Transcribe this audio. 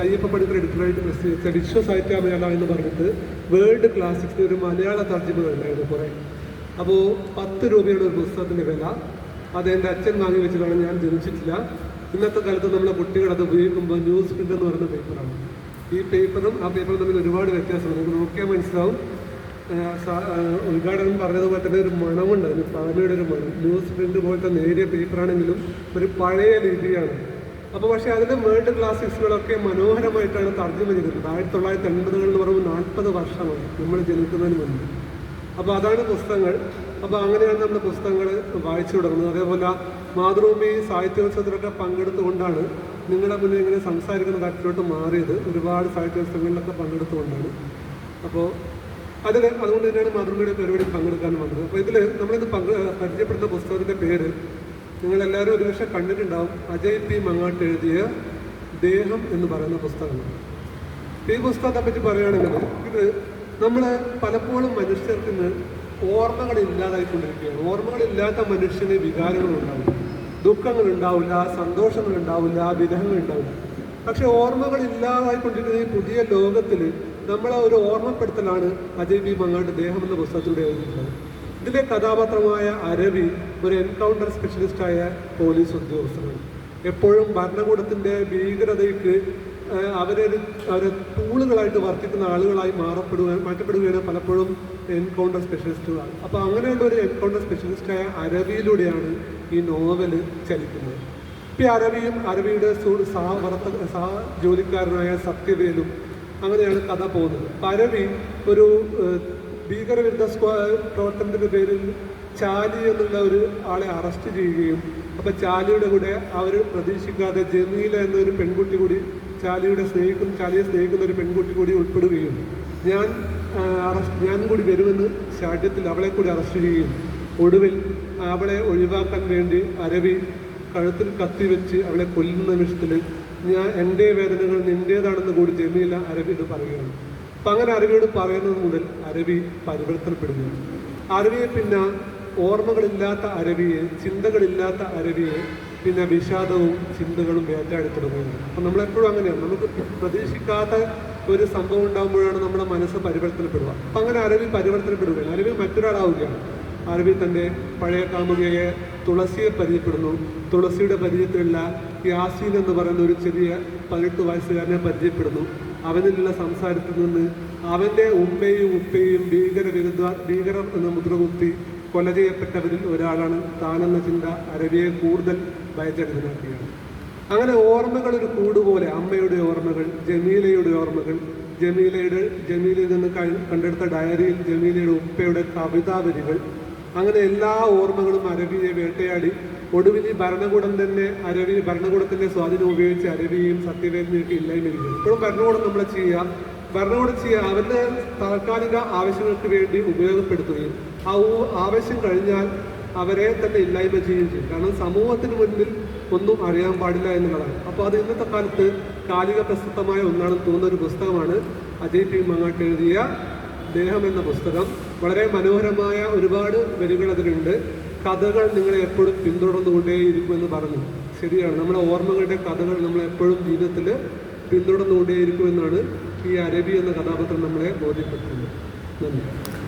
അയ്യപ്പ പണിക്കർ എഡിറ്ററായിട്ട് പ്രസിദ്ധീകരിച്ച വിശ്വ സാഹിത്യാമേള എന്ന് പറഞ്ഞിട്ട് വേൾഡ് ക്ലാസിക്സിന് ഒരു മലയാള തർജിമ ഉണ്ടായിരുന്നു കുറേ. അപ്പോൾ പത്ത് രൂപയുടെ ഒരു പുസ്തകത്തിന്റെ വില. അത് എന്റെ അച്ഛൻ വാങ്ങി വെച്ചതാണ് ഞാൻ ജനിച്ചിട്ടില്ല. ഇന്നത്തെ കാലത്ത് നമ്മളെ കുട്ടികൾ അത് ഉപയോഗിക്കുമ്പോൾ ന്യൂസ് പ്രിന്റ് എന്ന് പറയുന്ന പേപ്പറാണ് ഈ പേപ്പറും ആ പേപ്പറും തമ്മിൽ ഒരുപാട് വ്യത്യാസമാണ് നമുക്ക് നോക്കിയാൽ മനസ്സിലാവും. ഉദ്ഘാടനം പറഞ്ഞതുപോലെ തന്നെ ഒരു മണമുണ്ട്. അതിന് പാലയുടെ ഒരു മണം. ന്യൂസ് പ്രിന്റ് പോലത്തെ നേരിയ പേപ്പറാണെങ്കിലും ഒരു പഴയ രീതിയാണ്. അപ്പോൾ പക്ഷേ അതിന്റെ വേൾഡ് ക്ലാസിക്സുകളൊക്കെ മനോഹരമായിട്ടാണ് തർജമ ചെയ്തിട്ടുള്ളത് ആയിരത്തി തൊള്ളായിരത്തി എൺപതുകൾ എന്ന് പറയുമ്പോൾ നാൽപ്പത് വർഷമായി നമ്മൾ ജനിക്കുന്നതിന് മുൻപ്. അപ്പോൾ അതാണ് പുസ്തകങ്ങൾ. അപ്പോൾ അങ്ങനെയാണ് നമ്മൾ പുസ്തകങ്ങൾ വായിച്ചു തുടങ്ങുന്നത്. അതേപോലെ മാതൃഭൂമി സാഹിത്യോത്സവത്തിലൊക്കെ പങ്കെടുത്തുകൊണ്ടാണ് നിങ്ങളെ മുന്നിൽ ഇങ്ങനെ സംസാരിക്കുന്ന തരത്തിലോട്ട് മാറിയത്. ഒരുപാട് സാഹിത്യോത്സവങ്ങളിലൊക്കെ പങ്കെടുത്തുകൊണ്ടാണ്. അപ്പോൾ അതിൽ അതുകൊണ്ട് തന്നെയാണ് മാതൃഭൂമിയുടെ പരിപാടി പങ്കെടുക്കാൻ വന്നത്. അപ്പോൾ ഇതിൽ നമ്മളിത് പങ്ക് പരിചയപ്പെടുന്ന പുസ്തകത്തിന്റെ പേര് നിങ്ങളെല്ലാവരും ഒരുപക്ഷെ കണ്ടിട്ടുണ്ടാവും അജയ് പി മങ്ങാട്ട് എഴുതിയ ദേഹം എന്ന് പറയുന്ന പുസ്തകമാണ്. ഈ പുസ്തകത്തെ പറ്റി പറയുകയാണെങ്കിൽ ഇത് നമ്മൾ പലപ്പോഴും മനുഷ്യർക്ക് ഓർമ്മകൾ ഇല്ലാതായിക്കൊണ്ടിരിക്കുകയാണ് ഓർമ്മകളില്ലാത്ത മനുഷ്യന് വികാരങ്ങൾ ദുഃഖങ്ങൾ ഉണ്ടാവില്ല സന്തോഷങ്ങൾ ഉണ്ടാവില്ല വിരഹങ്ങൾ ഉണ്ടാവില്ല. പക്ഷെ ഓർമ്മകൾ ഇല്ലാതായിക്കൊണ്ടിരിക്കുന്ന ഈ പുതിയ ലോകത്തിൽ നമ്മളെ ഒരു ഓർമ്മപ്പെടുത്തലാണ് അജയ് ബി മങ്ങാട്ട് ദേഹം എന്ന പുസ്തകത്തിലൂടെ എഴുതിയിട്ടുള്ളത്. ഇതിലെ കഥാപാത്രമായ അരവി ഒരു എൻകൗണ്ടർ സ്പെഷ്യലിസ്റ്റായ പോലീസ് ഉദ്യോഗസ്ഥനാണ്. എപ്പോഴും ഭരണകൂടത്തിന്റെ ഭീകരതയ്ക്ക് അവരെ അവരെ ടൂളുകളായിട്ട് വർത്തിക്കുന്ന ആളുകളായി മാറപ്പെടുക മാറ്റപ്പെടുകയാണ് പലപ്പോഴും എൻകൗണ്ടർ സ്പെഷ്യലിസ്റ്റുകൾ അപ്പോൾ അങ്ങനെയുള്ള ഒരു എൻകൗണ്ടർ സ്പെഷ്യലിസ്റ്റായ അരവിയിലൂടെയാണ് ഈ നോവൽ ചലിക്കുന്നത്. ഇപ്പം ഈ അരവിയും അരവിയുടെ സു- സഹവർത്ത സഹ ജോലിക്കാരനായ സത്യവേലും അങ്ങനെയാണ് കഥ പോകുന്നത്. അപ്പം അരവി ഒരു ഭീകരവിരുദ്ധ പ്രവർത്തനത്തിന്റെ പേരിൽ ചാലി എന്നുള്ള ഒരു ആളെ അറസ്റ്റ് ചെയ്യുകയും അപ്പൊ ചാലിയുടെ കൂടെ അവർ പ്രതീക്ഷിക്കാതെ ജമീല എന്നൊരു പെൺകുട്ടി കൂടി ചാലിയുടെ സ്നേഹിക്കുന്ന ചാലിയെ സ്നേഹിക്കുന്ന ഒരു പെൺകുട്ടി കൂടി ഉൾപ്പെടുകയും ഞാൻ അറസ്റ്റ് ഞാൻ കൂടി വരുമെന്ന് ശാഠ്യത്തിൽ അവളെ കൂടി അറസ്റ്റ് ചെയ്യുകയും ഒടുവിൽ അവളെ ഒഴിവാക്കാൻ വേണ്ടി അരവി കഴുത്തിൽ കത്തി വെച്ച് അവളെ കൊല്ലുന്ന നിമിഷത്തിൽ ഞാൻ എന്റെ വേദനകൾ നിന്റേതാണെന്ന് കൂടി ജമീല അരവി ഇത് പറയുകയാണ്. അപ്പം അങ്ങനെ അരവിയോട് പറയുന്നത് മുതൽ അരവി പരിവർത്തനപ്പെടുന്നു. അരവിയെ പിന്നെ ഓർമ്മകളില്ലാത്ത അരവിയെ ചിന്തകളില്ലാത്ത അരവിയെ പിന്നെ വിഷാദവും ചിന്തകളും വേറ്റാടി തുടങ്ങുകയാണ് അപ്പം നമ്മളെപ്പോഴും അങ്ങനെയാണ്. നമുക്ക് പ്രതീക്ഷിക്കാത്ത ഒരു സംഭവം ഉണ്ടാകുമ്പോഴാണ് നമ്മുടെ മനസ്സ് പരിവർത്തനപ്പെടുക. അപ്പം അങ്ങനെ അരവി പരിവർത്തനപ്പെടുകയാണ്. അരവി മറ്റൊരാളാവുകയാണ്. അരവി തന്റെ പഴയ കാമുകയെ തുളസിയെ പരിചയപ്പെടുന്നു. തുളസിയുടെ പരിചയത്തിലുള്ള യാസീൻ എന്ന് പറയുന്ന ഒരു ചെറിയ പതിനെട്ട് വയസ്സുകാരനെ പരിചയപ്പെടുന്നു. അവനിലുള്ള സംസാരത്തിൽ നിന്ന് അവന്റെ ഉമ്മയും ഉപ്പയും ഭീകര വിരുദ്ധ ഭീകരർ എന്ന മുദ്രകുത്തി കൊല ചെയ്യപ്പെട്ടവരിൽ ഒരാളാണ് താനെന്ന ചിന്ത അരവിയെ കൂടുതൽ ഭയചകിതനാക്കുകയാണ് അങ്ങനെ ഓർമ്മകൾ ഒരു കൂടുപോലെ അമ്മയുടെ ഓർമ്മകൾ ജമീലയുടെ ഓർമ്മകൾ ജമീലയുടെ ജമീലയിൽ നിന്ന് കണ്ടെടുത്ത ഡയറിയിൽ ജമീലയുടെ ഉപ്പയുടെ കവിതാവരികൾ അങ്ങനെ എല്ലാ ഓർമ്മകളും അരവിയെ വേട്ടയാടി. ഒടുവിൽ ഈ ഭരണകൂടം തന്നെ അരവി ഭരണകൂടത്തിന്റെ സ്വാധീനം ഉപയോഗിച്ച് അരവിയും സത്യവേദനയൊക്കെ ഇല്ലായ്മയിരിക്കുന്നു ഇപ്പോഴും ഭരണകൂടം നമ്മളെ ചെയ്യുക ഭരണകൂടം ചെയ്യുക അവരുടെ താൽക്കാലിക ആവശ്യങ്ങൾക്ക് വേണ്ടി ഉപയോഗപ്പെടുത്തുകയും ആ ആവശ്യം കഴിഞ്ഞാൽ അവരെ തന്നെ ഇല്ലായ്മ ചെയ്യുകയും ചെയ്യും. കാരണം സമൂഹത്തിന് മുന്നിൽ ഒന്നും അറിയാൻ പാടില്ല എന്നുള്ളതാണ്. അപ്പോൾ അത് ഇന്നത്തെ കാലത്ത് കാലിക പ്രസക്തമായ ഒന്നാണെന്ന് തോന്നുന്ന ഒരു പുസ്തകമാണ് അജയ് പി മങ്ങാട്ട് എഴുതിയ ദേഹം എന്ന പുസ്തകം. വളരെ മനോഹരമായ ഒരുപാട് വരികൾ അതിലുണ്ട്. കഥകൾ നിങ്ങളെ എപ്പോഴും പിന്തുടർന്നുകൊണ്ടേയിരിക്കുമെന്ന് പറഞ്ഞു. ശരിയാണ്. നമ്മുടെ ഓർമ്മകളുടെ കഥകൾ നമ്മളെ എപ്പോഴും ജീവിതത്തിൽ പിന്തുടർന്നുകൊണ്ടേയിരിക്കുമെന്നാണ് ഈ അരബി എന്ന കഥാപാത്രം നമ്മളെ ബോധ്യപ്പെടുത്തുന്നത്. നന്ദി.